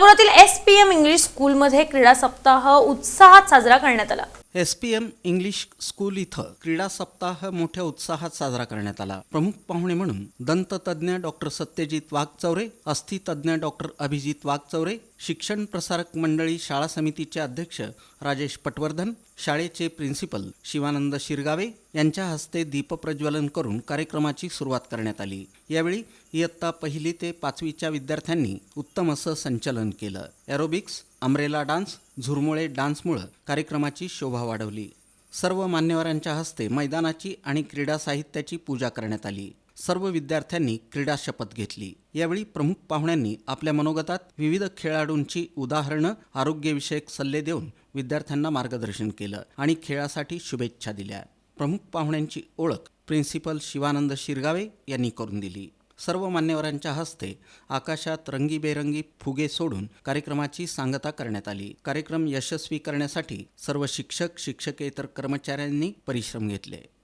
सोलापुरातील S P M English स्कूलमध्ये क्रीडा सप्ताह उत्साहात साजरा करण्यात आला. S P M English school इथं क्रीडा सप्ताह मोठ्या उत्साहात साजरा करण्यात आला. प्रमुख पाहुणे म्हणून दंततज्ञ डॉक्टर सत्यजित वाघचौरे अस्थितज्ञ डॉक्टर अभिजित वाघचौरे शिक्षण प्रसारक मंडळी शाळा समितीचे अध्यक्ष राजेश पटवर्धन शाळेचे प्रिन्सिपल शिवानंद शिरगावे यांच्या हस्ते दीपप्रज्वलन करून कार्यक्रमाची सुरुवात करण्यात आली. यावेळी इयत्ता पहिली ते पाचवीच्या विद्यार्थ्यांनी उत्तम असं संचलन केलं. ॲरोबिक्स अमरेला डान्स झुरमुळे डान्समुळं कार्यक्रमाची शोभा वाढवली. सर्व मान्यवरांच्या हस्ते मैदानाची आणि क्रीडा साहित्याची पूजा करण्यात आली. सर्व विद्यार्थ्यांनी क्रीडा शपथ घेतली. यावेळी प्रमुख पाहुण्यांनी आपल्या मनोगतात विविध खेळाडूंची उदाहरणं आरोग्यविषयक सल्ले देऊन विद्यार्थ्यांना मार्गदर्शन केलं आणि खेळासाठी शुभेच्छा दिल्या. प्रमुख पाहुण्यांची ओळख प्रिन्सिपल शिवानंद शिरगावे यांनी करून दिली. सर्व मान्यवरांच्या हस्ते आकाशात रंगीबेरंगी फुगे सोडून कार्यक्रमाची सांगता करण्यात आली. कार्यक्रम यशस्वी करण्यासाठी सर्व शिक्षक शिक्षकेतर कर्मचाऱ्यांनी परिश्रम घेतले.